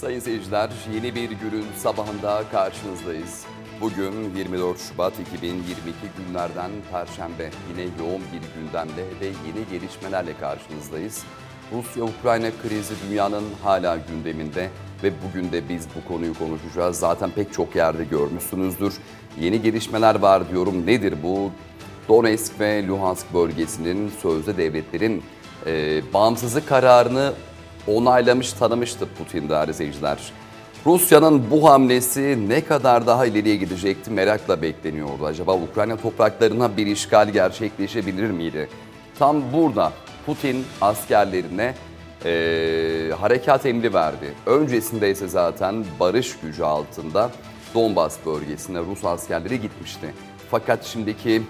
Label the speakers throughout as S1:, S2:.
S1: Sayın seyirciler, yeni bir günün sabahında karşınızdayız. Bugün 24 Şubat 2022 günlerden Perşembe. Yine yoğun bir gündemle ve yeni gelişmelerle karşınızdayız. Rusya-Ukrayna krizi dünyanın hala gündeminde ve bugün de biz bu konuyu konuşacağız. Zaten pek çok yerde görmüşsünüzdür. Yeni gelişmeler var diyorum. Nedir bu? Donetsk ve Luhansk bölgesinin sözde devletlerin e, bağımsızlık kararını onaylamış tanımıştı Putin değerli izleyiciler. Rusya'nın bu hamlesi ne kadar daha ileriye gidecekti merakla bekleniyordu. Acaba Ukrayna topraklarına bir işgal gerçekleşebilir miydi? Tam burada Putin askerlerine eee, harekat emri verdi. Öncesinde ise zaten barış gücü altında Donbas bölgesine Rus askerleri gitmişti. Fakat şimdiki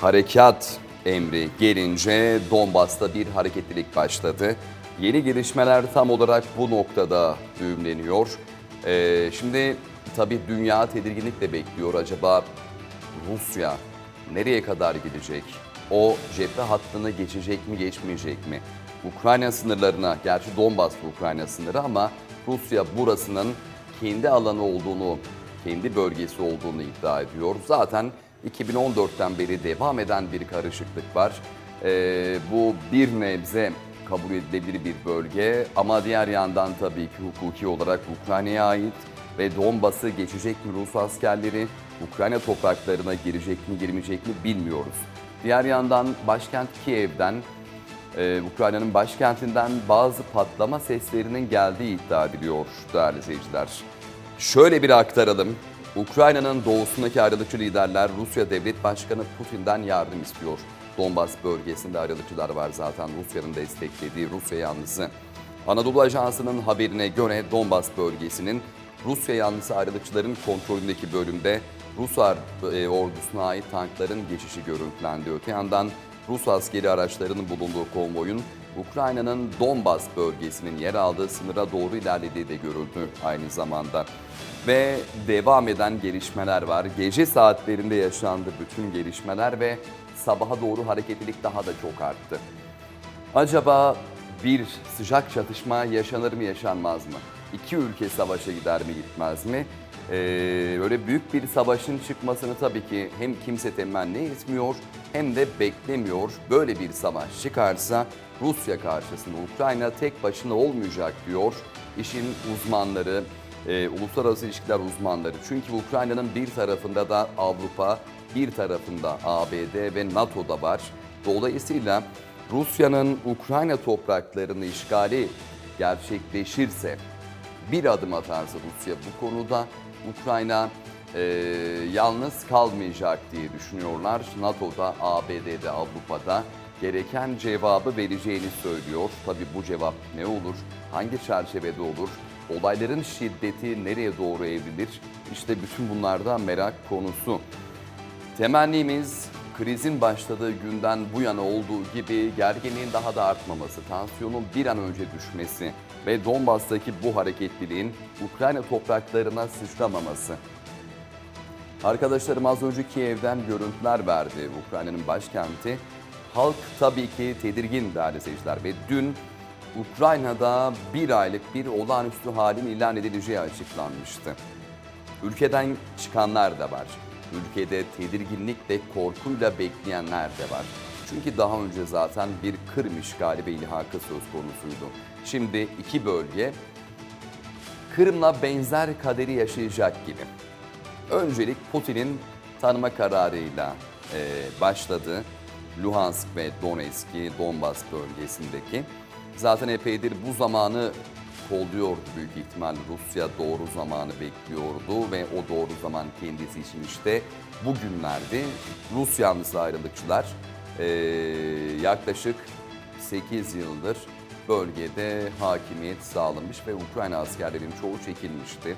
S1: harekat emri gelince Donbas'ta bir hareketlilik başladı. Yeni gelişmeler tam olarak bu noktada düğümleniyor. Ee, şimdi tabii dünya tedirginlikle bekliyor. Acaba Rusya nereye kadar gidecek? O cephe hattını geçecek mi geçmeyecek mi? Ukrayna sınırlarına, gerçi Donbas Ukrayna sınırı ama Rusya burasının kendi alanı olduğunu, kendi bölgesi olduğunu iddia ediyor. Zaten 2014'ten beri devam eden bir karışıklık var. Ee, bu bir nebze kabul edilebilir bir bölge ama diğer yandan tabii ki hukuki olarak Ukrayna'ya ait ve Donbas'ı geçecek mi Rus askerleri, Ukrayna topraklarına girecek mi girmeyecek mi bilmiyoruz. Diğer yandan başkent Kiev'den, e, Ukrayna'nın başkentinden bazı patlama seslerinin geldiği iddia ediliyor değerli izleyiciler. Şöyle bir aktaralım. Ukrayna'nın doğusundaki ayrılıkçı liderler Rusya Devlet Başkanı Putin'den yardım istiyor. Donbas bölgesinde ayrılıkçılar var zaten Rusya'nın desteklediği Rusya yanlısı. Anadolu Ajansı'nın haberine göre Donbas bölgesinin Rusya yanlısı ayrılıkçıların kontrolündeki bölümde Rus e, ordusuna ait tankların geçişi görüntülendi. Öte yandan Rus askeri araçlarının bulunduğu konvoyun Ukrayna'nın Donbas bölgesinin yer aldığı sınıra doğru ilerlediği de görüldü aynı zamanda. Ve devam eden gelişmeler var. Gece saatlerinde yaşandı bütün gelişmeler ve sabaha doğru hareketlilik daha da çok arttı. Acaba bir sıcak çatışma yaşanır mı yaşanmaz mı? İki ülke savaşa gider mi gitmez mi? Ee, böyle büyük bir savaşın çıkmasını tabii ki hem kimse temenni etmiyor hem de beklemiyor. Böyle bir savaş çıkarsa Rusya karşısında Ukrayna tek başına olmayacak diyor işin uzmanları, e, uluslararası ilişkiler uzmanları. Çünkü Ukrayna'nın bir tarafında da Avrupa, bir tarafında ABD ve NATO da var. Dolayısıyla Rusya'nın Ukrayna topraklarını işgali gerçekleşirse bir adım atarsa Rusya bu konuda Ukrayna e, yalnız kalmayacak diye düşünüyorlar. NATO'da, ABD'de, Avrupa'da gereken cevabı vereceğini söylüyor. Tabii bu cevap ne olur? Hangi çerçevede olur? Olayların şiddeti nereye doğru evrilir? İşte bütün bunlarda merak konusu. Temennimiz krizin başladığı günden bu yana olduğu gibi gerginliğin daha da artmaması, tansiyonun bir an önce düşmesi ve Donbas'taki bu hareketliliğin Ukrayna topraklarına sıçramaması. Arkadaşlarım az önce Kiev'den görüntüler verdi Ukrayna'nın başkenti. Halk tabii ki tedirgin değerli seyirciler ve dün Ukrayna'da bir aylık bir olağanüstü halin ilan edileceği açıklanmıştı. Ülkeden çıkanlar da var. Ülkede tedirginlikle, korkuyla bekleyenler de var. Çünkü daha önce zaten bir Kırım işgali ve ilhakı söz konusuydu. Şimdi iki bölge Kırım'la benzer kaderi yaşayacak gibi. Öncelik Putin'in tanıma kararıyla e, başladı. Luhansk ve Donetsk'i Donbas bölgesindeki. Zaten epeydir bu zamanı kolluyordu büyük ihtimal Rusya doğru zamanı bekliyordu ve o doğru zaman kendisi için işte bugünlerdi. Rus yanlısı ayrılıkçılar e, yaklaşık 8 yıldır bölgede hakimiyet sağlamış ve Ukrayna askerlerinin çoğu çekilmişti.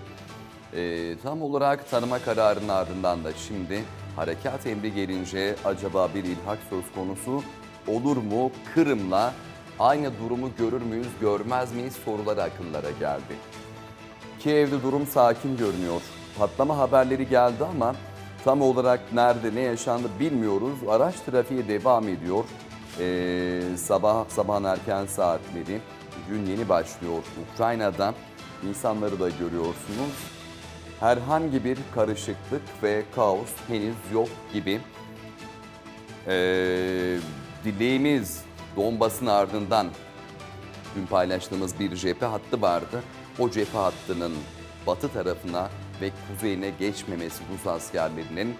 S1: Ee, tam olarak tanıma kararının ardından da şimdi harekat emri gelince acaba bir ilhak söz konusu olur mu? Kırım'la aynı durumu görür müyüz, görmez miyiz soruları akıllara geldi. Kiev'de durum sakin görünüyor. Patlama haberleri geldi ama tam olarak nerede ne yaşandı bilmiyoruz. Araç trafiği devam ediyor. Ee, sabah sabahın erken saatleri gün yeni başlıyor. Ukrayna'da insanları da görüyorsunuz. Herhangi bir karışıklık ve kaos henüz yok gibi. Ee, dileğimiz Donbas'ın ardından dün paylaştığımız bir cephe hattı vardı. O cephe hattının batı tarafına ve kuzeyine geçmemesi Rus askerlerinin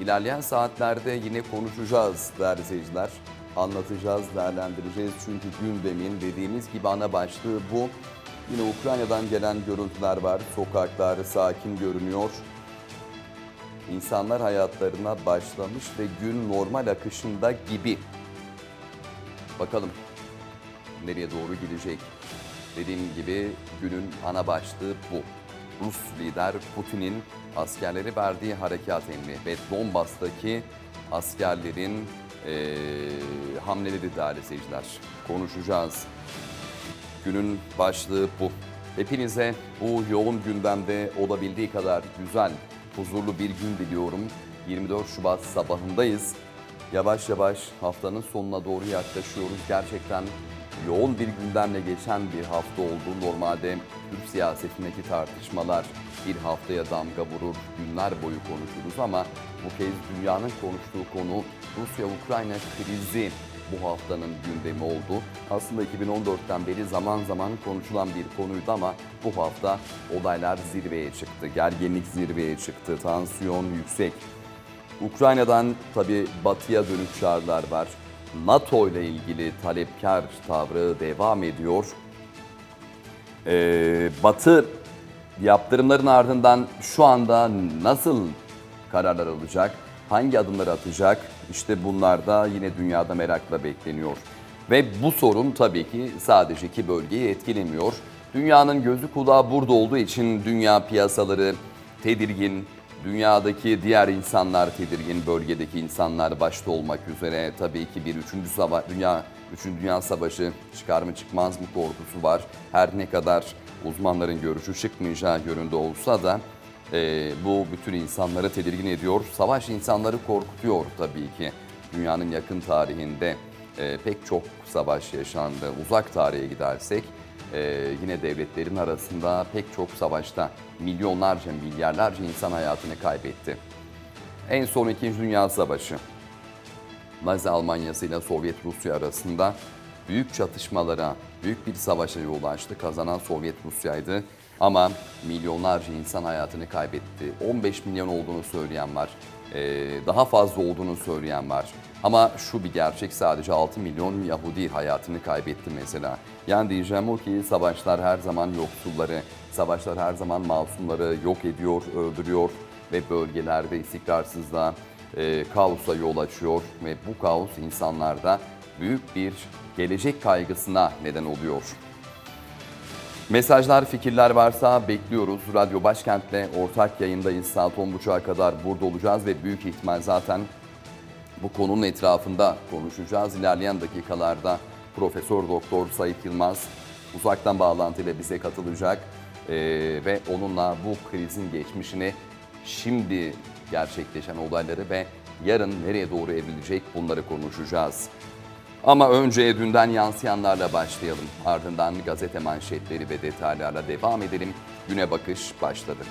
S1: ilerleyen saatlerde yine konuşacağız değerli izleyiciler. Anlatacağız, değerlendireceğiz. Çünkü gündemin dediğimiz gibi ana başlığı bu. Yine Ukrayna'dan gelen görüntüler var. Sokaklar sakin görünüyor. İnsanlar hayatlarına başlamış ve gün normal akışında gibi. Bakalım nereye doğru gidecek? Dediğim gibi günün ana başlığı bu. Rus lider Putin'in askerleri verdiği harekat emri ve Donbas'taki askerlerin eee hamleleri değerli seyirciler. Konuşacağız. Günün başlığı bu. Hepinize bu yoğun gündemde olabildiği kadar güzel, huzurlu bir gün diliyorum. 24 Şubat sabahındayız. Yavaş yavaş haftanın sonuna doğru yaklaşıyoruz. Gerçekten yoğun bir gündemle geçen bir hafta oldu. Normalde Türk siyasetindeki tartışmalar bir haftaya damga vurur, günler boyu konuşuruz ama bu kez dünyanın konuştuğu konu Rusya-Ukrayna krizi bu haftanın gündemi oldu. Aslında 2014'ten beri zaman zaman konuşulan bir konuydu ama bu hafta olaylar zirveye çıktı. Gerginlik zirveye çıktı, tansiyon yüksek. Ukrayna'dan tabi batıya dönük çağrılar var. NATO ile ilgili talepkar tavrı devam ediyor. Ee, Batı yaptırımların ardından şu anda nasıl kararlar alacak, hangi adımları atacak? İşte bunlar da yine dünyada merakla bekleniyor. Ve bu sorun tabii ki sadece iki bölgeyi etkilemiyor. Dünyanın gözü kulağı burada olduğu için dünya piyasaları tedirgin, dünyadaki diğer insanlar tedirgin, bölgedeki insanlar başta olmak üzere tabii ki bir üçüncü savaş, dünya Üçüncü Dünya Savaşı çıkar mı çıkmaz mı korkusu var. Her ne kadar uzmanların görüşü çıkmayacağı yönünde olsa da e, bu bütün insanları tedirgin ediyor. Savaş insanları korkutuyor tabii ki. Dünyanın yakın tarihinde e, pek çok savaş yaşandı. Uzak tarihe gidersek e, yine devletlerin arasında pek çok savaşta milyonlarca, milyarlarca insan hayatını kaybetti. En son İkinci Dünya Savaşı. Nazi Almanyası ile Sovyet Rusya arasında büyük çatışmalara, büyük bir savaşa yol açtı. Kazanan Sovyet Rusya'ydı. Ama milyonlarca insan hayatını kaybetti. 15 milyon olduğunu söyleyen var. Ee, daha fazla olduğunu söyleyen var. Ama şu bir gerçek sadece 6 milyon Yahudi hayatını kaybetti mesela. Yani diyeceğim o ki savaşlar her zaman yoksulları, savaşlar her zaman masumları yok ediyor, öldürüyor ve bölgelerde istikrarsızlığa, e, kaosa yol açıyor ve bu kaos insanlarda büyük bir gelecek kaygısına neden oluyor. Mesajlar, fikirler varsa bekliyoruz. Radyo Başkent'le ortak yayındayız. Saat 10.30'a kadar burada olacağız ve büyük ihtimal zaten bu konunun etrafında konuşacağız. İlerleyen dakikalarda Profesör Doktor Sayit Yılmaz uzaktan bağlantıyla bize katılacak Ee, ve onunla bu krizin geçmişini şimdi gerçekleşen olayları ve yarın nereye doğru evrilecek bunları konuşacağız. Ama önce dünden yansıyanlarla başlayalım. Ardından gazete manşetleri ve detaylarla devam edelim. Güne bakış başladı.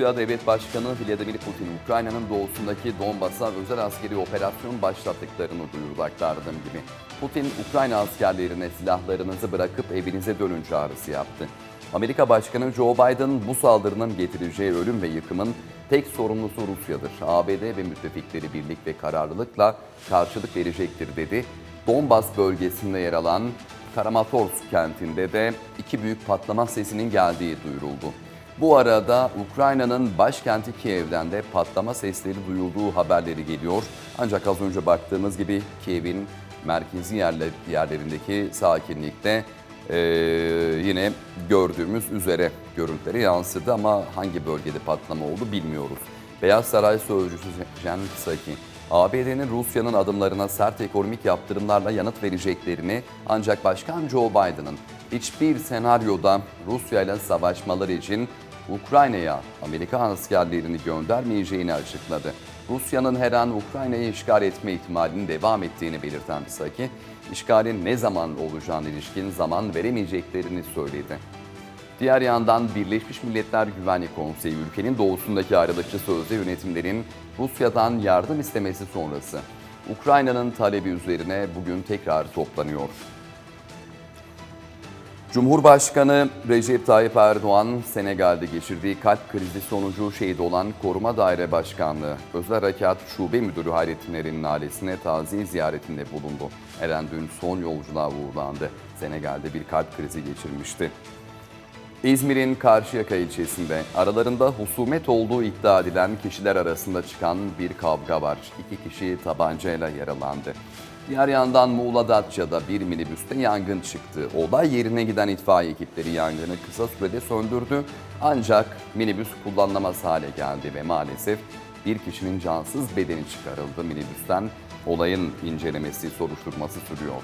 S1: Rusya Devlet Başkanı Vladimir Putin, Ukrayna'nın doğusundaki Donbas'a özel askeri operasyon başlattıklarını duyurdu aktardığım gibi. Putin, Ukrayna askerlerine silahlarınızı bırakıp evinize dönün çağrısı yaptı. Amerika Başkanı Joe Biden bu saldırının getireceği ölüm ve yıkımın tek sorumlusu Rusya'dır. ABD ve müttefikleri birlik ve kararlılıkla karşılık verecektir dedi. Donbas bölgesinde yer alan Kramatorsk kentinde de iki büyük patlama sesinin geldiği duyuruldu. Bu arada Ukrayna'nın başkenti Kiev'den de patlama sesleri duyulduğu haberleri geliyor. Ancak az önce baktığımız gibi Kiev'in merkezi yerler, yerlerindeki sakinlikte eee, yine gördüğümüz üzere görüntüleri yansıdı ama hangi bölgede patlama oldu bilmiyoruz. Beyaz Saray Sözcüsü Jen Psaki, ABD'nin Rusya'nın adımlarına sert ekonomik yaptırımlarla yanıt vereceklerini ancak Başkan Joe Biden'ın hiçbir senaryoda Rusya ile savaşmaları için Ukrayna'ya Amerikan askerlerini göndermeyeceğini açıkladı. Rusya'nın her an Ukrayna'yı işgal etme ihtimalinin devam ettiğini belirten Psaki, işgalin ne zaman olacağına ilişkin zaman veremeyeceklerini söyledi. Diğer yandan Birleşmiş Milletler Güvenlik Konseyi ülkenin doğusundaki ayrılıkçı sözde yönetimlerin Rusya'dan yardım istemesi sonrası Ukrayna'nın talebi üzerine bugün tekrar toplanıyor. Cumhurbaşkanı Recep Tayyip Erdoğan, Senegal'de geçirdiği kalp krizi sonucu şehit olan Koruma Daire Başkanlığı Özel Harekat Şube Müdürü Hayrettin Eren'in ailesine taziye ziyaretinde bulundu. Eren dün son yolculuğa uğurlandı. Senegal'de bir kalp krizi geçirmişti. İzmir'in Karşıyaka ilçesinde aralarında husumet olduğu iddia edilen kişiler arasında çıkan bir kavga var. İki kişi tabancayla yaralandı. Diğer yandan Muğla Datça'da bir minibüste yangın çıktı. Olay yerine giden itfaiye ekipleri yangını kısa sürede söndürdü. Ancak minibüs kullanılamaz hale geldi ve maalesef bir kişinin cansız bedeni çıkarıldı minibüsten. Olayın incelemesi, soruşturması sürüyor.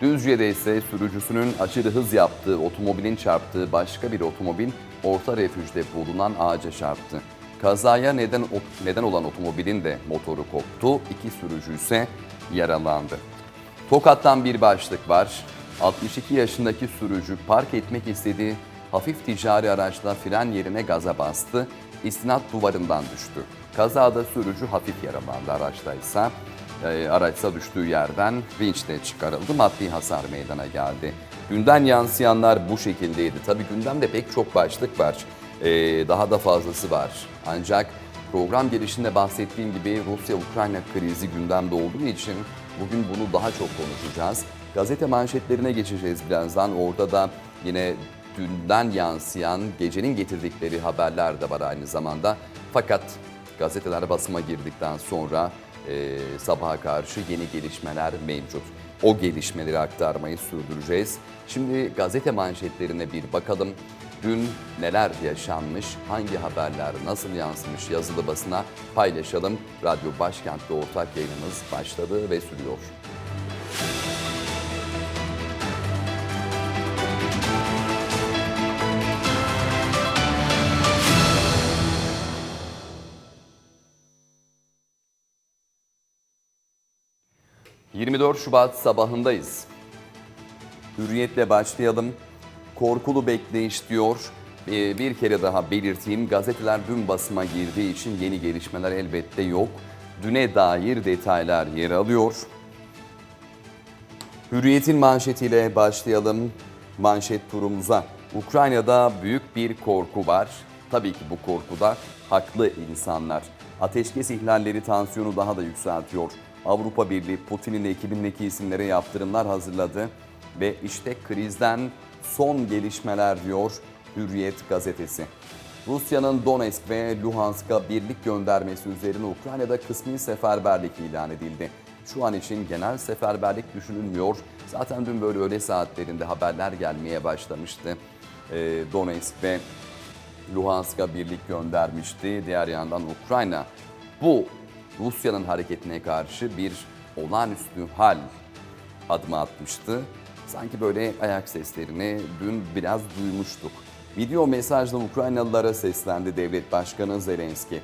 S1: Düzce'de ise sürücüsünün aşırı hız yaptığı otomobilin çarptığı başka bir otomobil orta refüjde bulunan ağaca çarptı. Kazaya neden, neden olan otomobilin de motoru koptu, iki sürücü ise yaralandı. Tokat'tan bir başlık var. 62 yaşındaki sürücü park etmek istediği hafif ticari araçla fren yerine gaza bastı, istinat duvarından düştü. Kazada sürücü hafif yaralandı, araçta ise e, araçsa düştüğü yerden vinçle çıkarıldı. Maddi hasar meydana geldi. Günden yansıyanlar bu şekildeydi. Tabii gündemde pek çok başlık var. E, daha da fazlası var. Ancak program gelişinde bahsettiğim gibi Rusya-Ukrayna krizi gündemde olduğu için bugün bunu daha çok konuşacağız. Gazete manşetlerine geçeceğiz birazdan. Orada da yine dünden yansıyan gecenin getirdikleri haberler de var aynı zamanda. Fakat gazeteler basıma girdikten sonra e, sabaha karşı yeni gelişmeler mevcut. O gelişmeleri aktarmayı sürdüreceğiz. Şimdi gazete manşetlerine bir bakalım. Dün neler yaşanmış, hangi haberler nasıl yansımış yazılı basına paylaşalım. Radyo Başkent'te ortak yayınımız başladı ve sürüyor. ...24 Şubat sabahındayız. Hürriyetle başlayalım. Korkulu bekleyiş diyor. Ee, Bir kere daha belirteyim. Gazeteler dün basıma girdiği için yeni gelişmeler elbette yok. Düne dair detaylar yer alıyor. Hürriyet'in manşetiyle başlayalım manşet turumuza. Ukrayna'da büyük bir korku var. Tabii ki bu korkuda haklı insanlar. Ateşkes ihlalleri tansiyonu daha da yükseltiyor. Avrupa Birliği Putin'in ekibindeki isimlere yaptırımlar hazırladı ve işte krizden son gelişmeler diyor Hürriyet gazetesi. Rusya'nın Donetsk ve Luhansk'a birlik göndermesi üzerine Ukrayna'da kısmi seferberlik ilan edildi. Şu an için genel seferberlik düşünülmüyor. Zaten dün böyle öğle saatlerinde haberler gelmeye başlamıştı. Ee, Donetsk ve Luhansk'a birlik göndermişti. Diğer yandan Ukrayna bu Rusya'nın hareketine karşı bir olağanüstü hal adımı atmıştı. Sanki böyle ayak seslerini dün biraz duymuştuk. Video mesajla Ukraynalılara seslendi Devlet Başkanı Zelenski.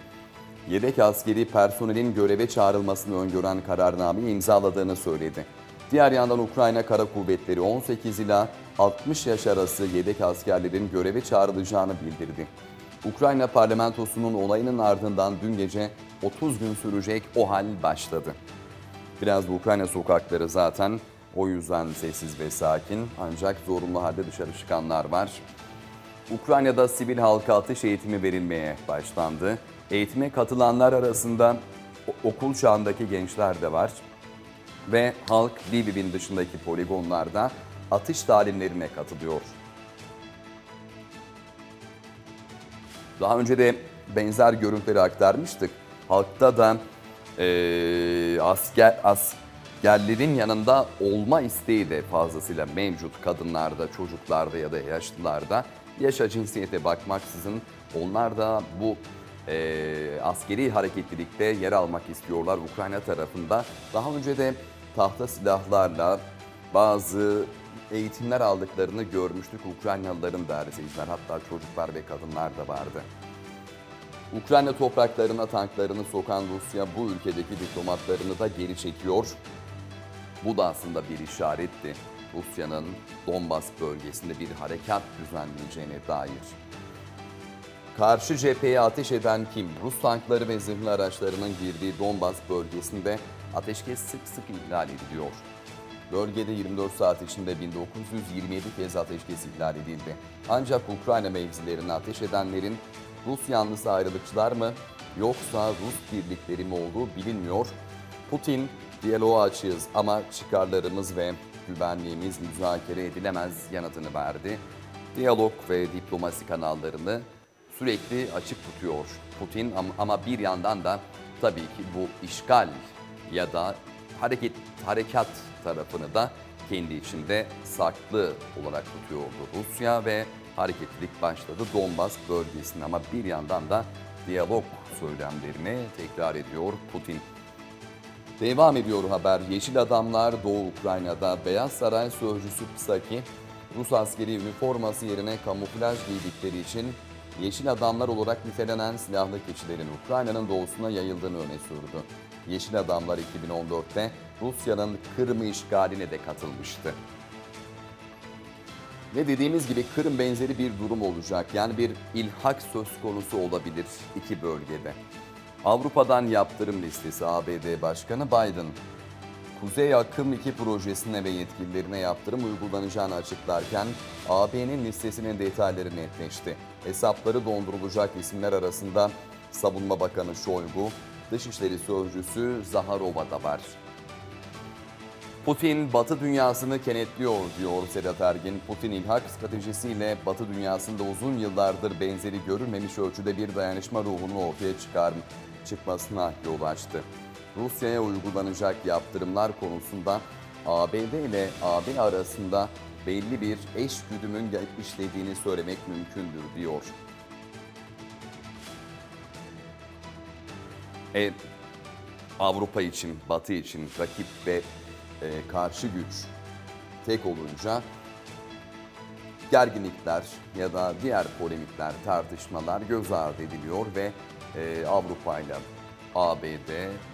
S1: Yedek askeri personelin göreve çağrılmasını öngören kararnameyi imzaladığını söyledi. Diğer yandan Ukrayna Kara Kuvvetleri 18 ila 60 yaş arası yedek askerlerin göreve çağrılacağını bildirdi. Ukrayna parlamentosunun olayının ardından dün gece 30 gün sürecek o hal başladı. Biraz Ukrayna sokakları zaten o yüzden sessiz ve sakin ancak zorunlu halde dışarı çıkanlar var. Ukrayna'da sivil halka atış eğitimi verilmeye başlandı. Eğitime katılanlar arasında okul çağındaki gençler de var. Ve halk Lviv'in dışındaki poligonlarda atış talimlerine katılıyor. Daha önce de benzer görüntüleri aktarmıştık. Halkta da eee, asker askerlerin yanında olma isteği de fazlasıyla mevcut kadınlarda, çocuklarda ya da yaşlılarda. Yaşa cinsiyete bakmaksızın onlar da bu eee, askeri hareketlilikte yer almak istiyorlar Ukrayna tarafında. Daha önce de tahta silahlarla bazı eğitimler aldıklarını görmüştük Ukraynalıların değerli seyirciler. Hatta çocuklar ve kadınlar da vardı. Ukrayna topraklarına tanklarını sokan Rusya bu ülkedeki diplomatlarını da geri çekiyor. Bu da aslında bir işaretti. Rusya'nın Donbas bölgesinde bir harekat düzenleyeceğine dair. Karşı cepheye ateş eden kim? Rus tankları ve zırhlı araçlarının girdiği Donbas bölgesinde ateşkes sık sık ihlal ediliyor. Bölgede 24 saat içinde 1927 kez ateşkes ihlal edildi. Ancak Ukrayna mevzilerine ateş edenlerin Rus yanlısı ayrılıkçılar mı yoksa Rus birlikleri mi olduğu bilinmiyor. Putin diyaloğa açığız ama çıkarlarımız ve güvenliğimiz müzakere edilemez yanıtını verdi. Diyalog ve diplomasi kanallarını sürekli açık tutuyor Putin am- ama bir yandan da tabii ki bu işgal ya da hareket harekat tarafını da kendi içinde saklı olarak tutuyordu Rusya ve hareketlilik başladı Donbas bölgesinde ama bir yandan da diyalog söylemlerini tekrar ediyor Putin. Devam ediyor haber. Yeşil Adamlar Doğu Ukrayna'da Beyaz Saray Sözcüsü Psaki, Rus askeri üniforması yerine kamuflaj giydikleri için Yeşil Adamlar olarak nitelenen silahlı keçilerin Ukrayna'nın doğusuna yayıldığını öne sürdü. Yeşil Adamlar 2014'te Rusya'nın Kırım'ı işgaline de katılmıştı. Ve dediğimiz gibi Kırım benzeri bir durum olacak. Yani bir ilhak söz konusu olabilir iki bölgede. Avrupa'dan yaptırım listesi ABD Başkanı Biden. Kuzey Akım 2 projesine ve yetkililerine yaptırım uygulanacağını açıklarken AB'nin listesinin detayları netleşti. Hesapları dondurulacak isimler arasında Savunma Bakanı Şoygu, Dışişleri Sözcüsü Zaharova da var. Putin Batı dünyasını kenetliyor diyor Sedat Ergin. Putin ilhak stratejisiyle Batı dünyasında uzun yıllardır benzeri görülmemiş ölçüde bir dayanışma ruhunun ortaya çıkar, çıkmasına yol açtı. Rusya'ya uygulanacak yaptırımlar konusunda ABD ile AB arasında belli bir eş güdümün işlediğini söylemek mümkündür diyor. E, Avrupa için, Batı için rakip ve e, karşı güç tek olunca gerginlikler ya da diğer polemikler, tartışmalar göz ardı ediliyor ve e, Avrupa ile ABD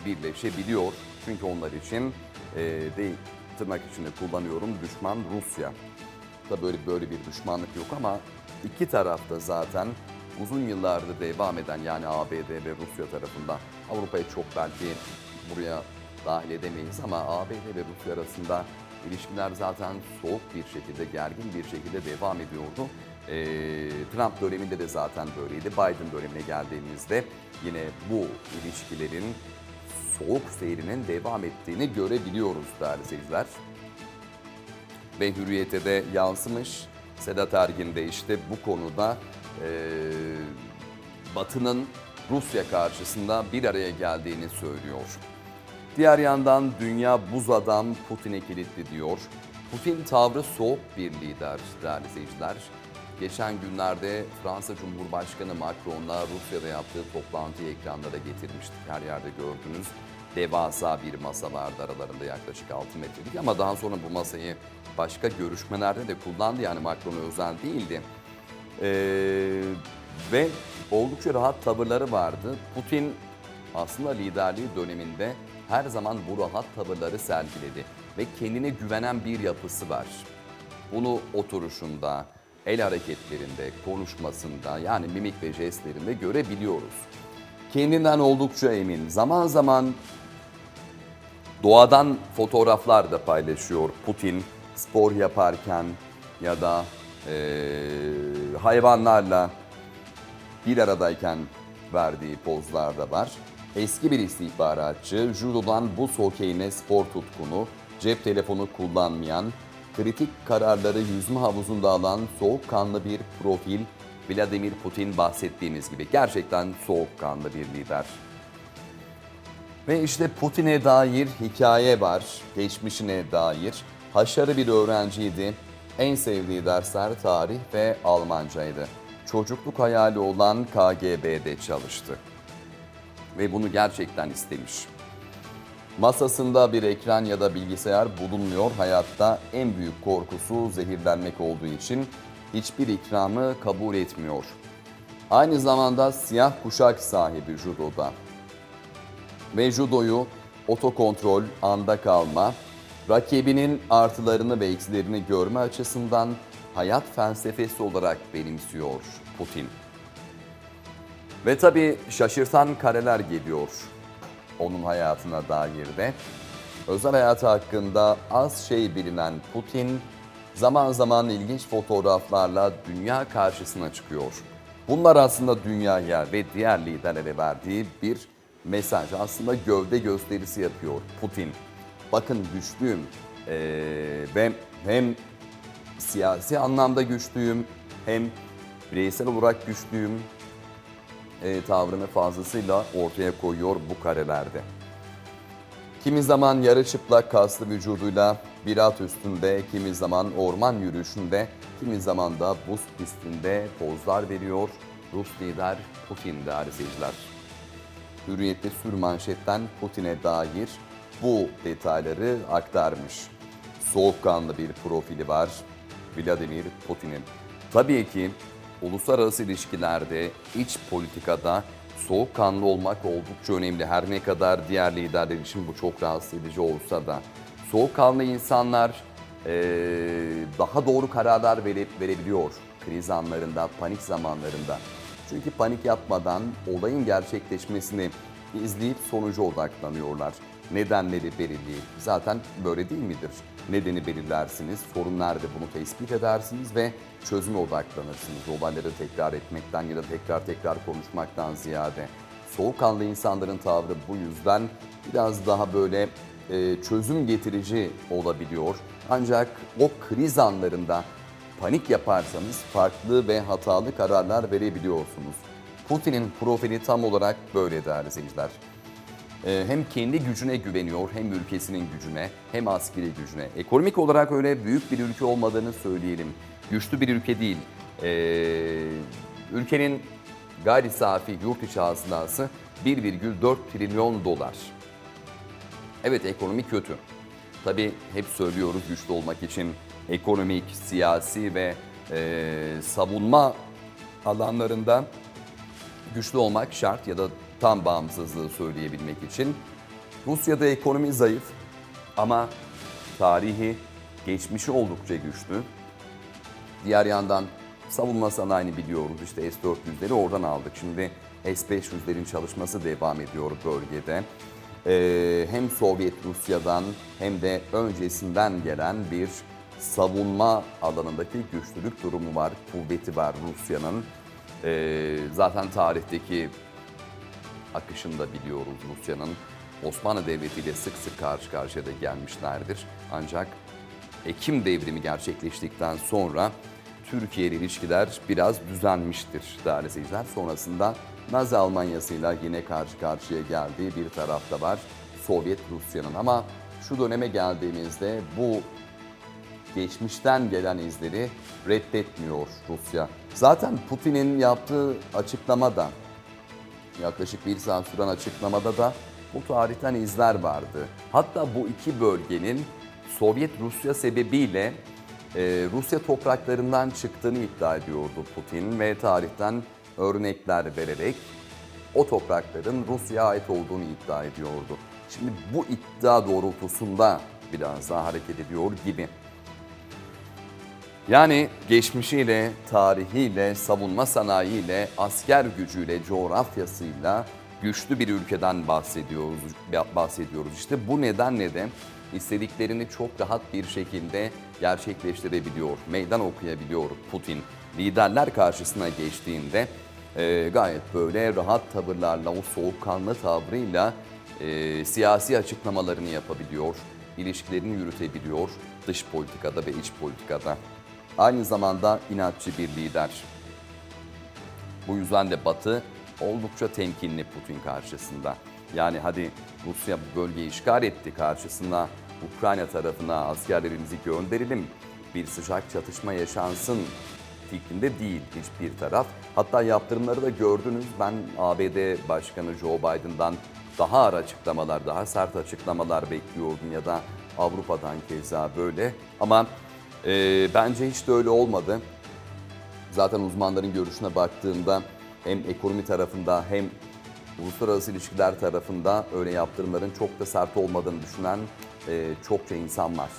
S1: birleşebiliyor. Çünkü onlar için e, de tırnak içinde kullanıyorum düşman Rusya. Da böyle böyle bir düşmanlık yok ama iki tarafta zaten uzun yıllardır devam eden yani ABD ve Rusya tarafından Avrupa'yı çok belki buraya dahil edemeyiz ama ABD ve Rusya arasında ilişkiler zaten soğuk bir şekilde, gergin bir şekilde devam ediyordu. Ee, Trump döneminde de zaten böyleydi. Biden dönemine geldiğimizde yine bu ilişkilerin soğuk seyrinin devam ettiğini görebiliyoruz değerli seyirciler. Ve Hürriyet'e de yansımış. Sedat Ergin de işte bu konuda e, Batı'nın Rusya karşısında bir araya geldiğini söylüyor. Diğer yandan dünya buz adam Putin'e kilitli diyor. Putin tavrı soğuk bir lider değerli seyirciler. Geçen günlerde Fransa Cumhurbaşkanı Macron'la Rusya'da yaptığı toplantıyı ekranlara getirmiştik. Her yerde gördünüz. Devasa bir masa vardı aralarında yaklaşık 6 metrelik ama daha sonra bu masayı başka görüşmelerde de kullandı. Yani Macron'a özel değildi. Ee, ve oldukça rahat tavırları vardı. Putin aslında liderliği döneminde her zaman bu rahat tavırları sergiledi ve kendine güvenen bir yapısı var. Bunu oturuşunda, el hareketlerinde, konuşmasında yani mimik ve jestlerinde görebiliyoruz. Kendinden oldukça emin. Zaman zaman doğadan fotoğraflar da paylaşıyor Putin spor yaparken ya da eee, hayvanlarla bir aradayken verdiği pozlar da var. Eski bir istihbaratçı, judodan buz hokeyine spor tutkunu, cep telefonu kullanmayan, kritik kararları yüzme havuzunda alan soğukkanlı bir profil Vladimir Putin bahsettiğimiz gibi gerçekten soğukkanlı bir lider. Ve işte Putin'e dair hikaye var, geçmişine dair. Haşarı bir öğrenciydi. En sevdiği dersler tarih ve Almancaydı. Çocukluk hayali olan KGB'de çalıştı. Ve bunu gerçekten istemiş. Masasında bir ekran ya da bilgisayar bulunmuyor. Hayatta en büyük korkusu zehirlenmek olduğu için hiçbir ikramı kabul etmiyor. Aynı zamanda siyah kuşak sahibi judoda. Ve judoyu otokontrol, anda kalma, rakibinin artılarını ve eksilerini görme açısından hayat felsefesi olarak benimsiyor Putin. Ve tabii şaşırtan kareler geliyor onun hayatına dair de. Özel hayatı hakkında az şey bilinen Putin zaman zaman ilginç fotoğraflarla dünya karşısına çıkıyor. Bunlar aslında dünyaya ve diğer liderlere verdiği bir mesaj. Aslında gövde gösterisi yapıyor Putin. Bakın güçlüyüm ee, ve hem siyasi anlamda güçlüyüm hem bireysel olarak güçlüyüm e, tavrını fazlasıyla ortaya koyuyor bu karelerde. Kimi zaman yarı çıplak kaslı vücuduyla bir at üstünde, kimi zaman orman yürüyüşünde, kimi zaman da buz pistinde pozlar veriyor Rus lider Putin değerli seyirciler. Hürriyet'te sür manşetten Putin'e dair bu detayları aktarmış. Soğukkanlı bir profili var Vladimir Putin'in. Tabii ki uluslararası ilişkilerde, iç politikada soğukkanlı olmak oldukça önemli. Her ne kadar diğer liderler için bu çok rahatsız edici olsa da. Soğukkanlı insanlar eee, daha doğru kararlar verip verebiliyor kriz anlarında, panik zamanlarında. Çünkü panik yapmadan olayın gerçekleşmesini izleyip sonuca odaklanıyorlar. Nedenleri belirli. Zaten böyle değil midir? Nedeni belirlersiniz, sorun nerede bunu tespit edersiniz ve çözüme odaklanırsınız. Olayları tekrar etmekten ya da tekrar tekrar konuşmaktan ziyade. Soğukkanlı insanların tavrı bu yüzden biraz daha böyle e, çözüm getirici olabiliyor. Ancak o kriz anlarında panik yaparsanız farklı ve hatalı kararlar verebiliyorsunuz. Putin'in profili tam olarak böyle değerli seyirciler. Ee, hem kendi gücüne güveniyor hem ülkesinin gücüne hem askeri gücüne. Ekonomik olarak öyle büyük bir ülke olmadığını söyleyelim. Güçlü bir ülke değil. Ee, ülkenin gayri safi yurt içi hasılası 1,4 trilyon dolar. Evet ekonomi kötü. Tabii hep söylüyoruz güçlü olmak için ekonomik, siyasi ve e, savunma alanlarında güçlü olmak şart ya da tam bağımsızlığı söyleyebilmek için. Rusya'da ekonomi zayıf ama tarihi, geçmişi oldukça güçlü. Diğer yandan savunma sanayini biliyoruz. İşte S-400'leri oradan aldık. Şimdi S-500'lerin çalışması devam ediyor bölgede. Ee, hem Sovyet Rusya'dan hem de öncesinden gelen bir savunma alanındaki güçlülük durumu var, kuvveti var Rusya'nın. Ee, zaten tarihteki akışını da biliyoruz Rusya'nın. Osmanlı Devleti ile sık sık karşı karşıya da gelmişlerdir. Ancak Ekim devrimi gerçekleştikten sonra Türkiye ile ilişkiler biraz düzenmiştir değerli seyirciler. Sonrasında Nazi Almanya'sıyla yine karşı karşıya geldiği bir tarafta var Sovyet Rusya'nın. Ama şu döneme geldiğimizde bu geçmişten gelen izleri reddetmiyor Rusya. Zaten Putin'in yaptığı açıklamada yaklaşık bir saat süren açıklamada da bu tarihten izler vardı. Hatta bu iki bölgenin Sovyet Rusya sebebiyle e, Rusya topraklarından çıktığını iddia ediyordu Putin ve tarihten örnekler vererek o toprakların Rusya'ya ait olduğunu iddia ediyordu. Şimdi bu iddia doğrultusunda biraz daha hareket ediyor gibi. Yani geçmişiyle, tarihiyle, savunma sanayiyle, asker gücüyle, coğrafyasıyla güçlü bir ülkeden bahsediyoruz. bahsediyoruz. İşte bu nedenle de istediklerini çok rahat bir şekilde gerçekleştirebiliyor, meydan okuyabiliyor Putin. Liderler karşısına geçtiğinde e, gayet böyle rahat tavırlarla, o soğukkanlı tavrıyla e, siyasi açıklamalarını yapabiliyor, ilişkilerini yürütebiliyor dış politikada ve iç politikada. Aynı zamanda inatçı bir lider. Bu yüzden de Batı oldukça temkinli Putin karşısında. Yani hadi Rusya bu bölgeyi işgal etti karşısına Ukrayna tarafına askerlerimizi gönderelim. Bir sıcak çatışma yaşansın fikrinde değil hiçbir taraf. Hatta yaptırımları da gördünüz. Ben ABD Başkanı Joe Biden'dan daha ağır açıklamalar, daha sert açıklamalar bekliyordum ya da Avrupa'dan keza böyle. Ama e, bence hiç de öyle olmadı. Zaten uzmanların görüşüne baktığımda hem ekonomi tarafında hem uluslararası ilişkiler tarafında öyle yaptırımların çok da sert olmadığını düşünen e, çokça insan var.